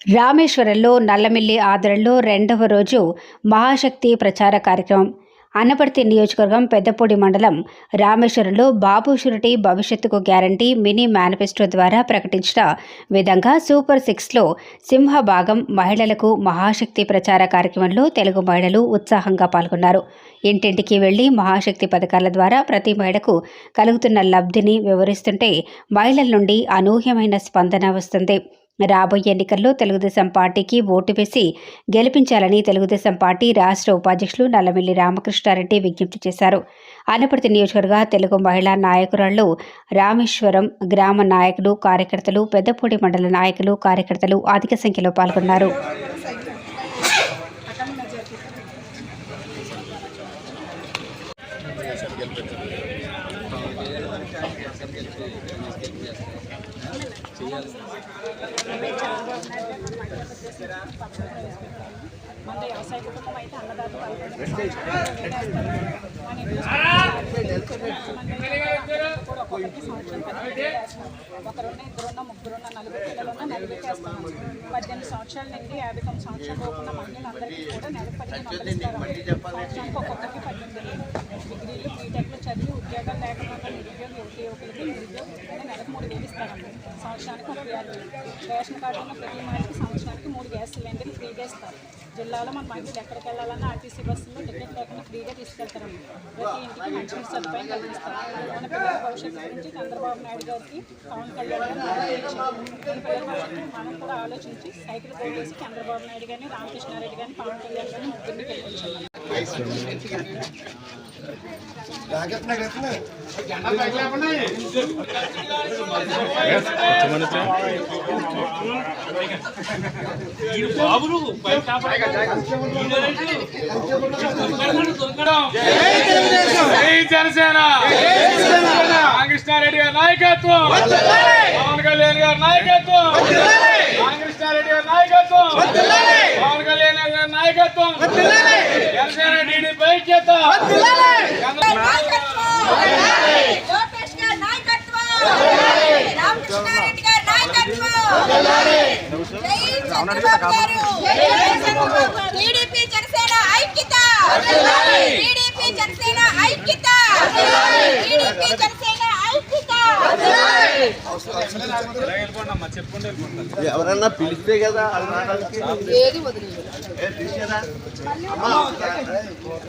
రామేశ్వరంలో నల్లమిల్లి ఆదరణలో రెండవ రోజు మహాశక్తి ప్రచార కార్యక్రమం. అనపర్తి నియోజకవర్గం పెద్దపూడి మండలం రామేశ్వరంలో బాబు షురిటీ భవిష్యత్తుకు గ్యారంటీ మినీ మేనిఫెస్టో ద్వారా ప్రకటించిన విధంగా సూపర్ సిక్స్లో సింహ భాగం మహిళలకు మహాశక్తి ప్రచార కార్యక్రమంలో తెలుగు మహిళలు ఉత్సాహంగా పాల్గొన్నారు. ఇంటింటికి వెళ్ళి మహాశక్తి పథకాల ద్వారా ప్రతి మహిళకు కలుగుతున్న లబ్ధిని వివరిస్తుంటే మహిళల నుండి అనూహ్యమైన స్పందన వస్తుంది. రాబోయే ఎన్నికల్లో తెలుగుదేశం పార్టీకి ఓటు వేసి గెలిపించాలని తెలుగుదేశం పార్టీ రాష్ట్ర ఉపాధ్యక్షులు నల్లమిల్లి రామకృష్ణారెడ్డి విజ్ఞప్తి చేశారు. అనపర్తి నియోజకవర్గ తెలుగు మహిళా నాయకురాళ్ళు రామేశ్వరం గ్రామ నాయకులు కార్యకర్తలు పెద్దపూడి మండల నాయకులు కార్యకర్తలు అధిక సంఖ్యలో పాల్గొన్నారు. మన వ్యవసాయ కుటుంబం అయితే అన్నదాత ఒక్కొక్కరికి సంవత్సరం ఒకరున్న ఇద్దరున్న ముగ్గురున్న నలుగురు పిల్లలున్న నలుగురికి వేస్తాం పద్దెనిమిది సంవత్సరాల నుండి యాభై తొమ్మిది సంవత్సరాలు లోపున్న మహిళలందరికీ కూడా నెలకు పదిహేను వందలు ఇస్తారు సంవత్సరానికి ఒక్కొక్కరికి పద్దెనిమిది డిగ్రీలు బీటెక్లు చదివి ఉద్యోగాలు లేకుండా ఉన్న నిరుద్యోగ యువతి నెలకు మూడు వేలు ఇస్తారండి సంవత్సరానికి ముప్పై ఆరు వేలు. రేషన్ కార్డు ఉన్న ప్రతి మహిళకి సంవత్సరానికి మూడు గ్యాస్ సిలిండర్లు ఫ్రీగా ఇస్తారు. జిల్లాలో మన మహిళలు ఎక్కడికి వెళ్ళాలన్నా ఆర్టీసీ బస్సులో టికెట్ లేకుండా ఫ్రీగా తీసుకెళ్తారండి ప్రతి ఇంటికి మంచి సదుపాయం కలిగిస్తారు మన పిల్లల భవిష్యత్తు గురించి చంద్రబాబు నాయుడు గారికి పవన్ కళ్యాణ్ గారు ఆలోచించారు. పిల్లల భవిష్యత్తు మనం కూడా ఆలోచించి సైకిల్ పోగేసి చంద్రబాబు నాయుడు గారిని రామకృష్ణారెడ్డి గారిని పవన్ కళ్యాణ్ గారిని ముగ్గురిని గెలిపించాలి బాబులు జనసేన. రామకృష్ణారెడ్డి గారి నాయకత్వం పవన్ కళ్యాణ్ గారి నాయకత్వం రామకృష్ణారెడ్డి గారి నాయకత్వం పవన్ కళ్యాణ్ గారి నాయకత్వం జనసేన టీడీపీ ఐక్యత లోకేష్ గారి నాయకత్వం రామకృష్ణారెడ్డి గారి నాయకత్వం జై చంద్రబాబు గారు టీడీపీ జనసేన ఐక్యత! టీడీపీ జనసేన ఐక్యత! టీడీపీ జనసేన ఐక్యత! ఎవరన్నా పిలిస్తే కదా ఏది వదిలేదు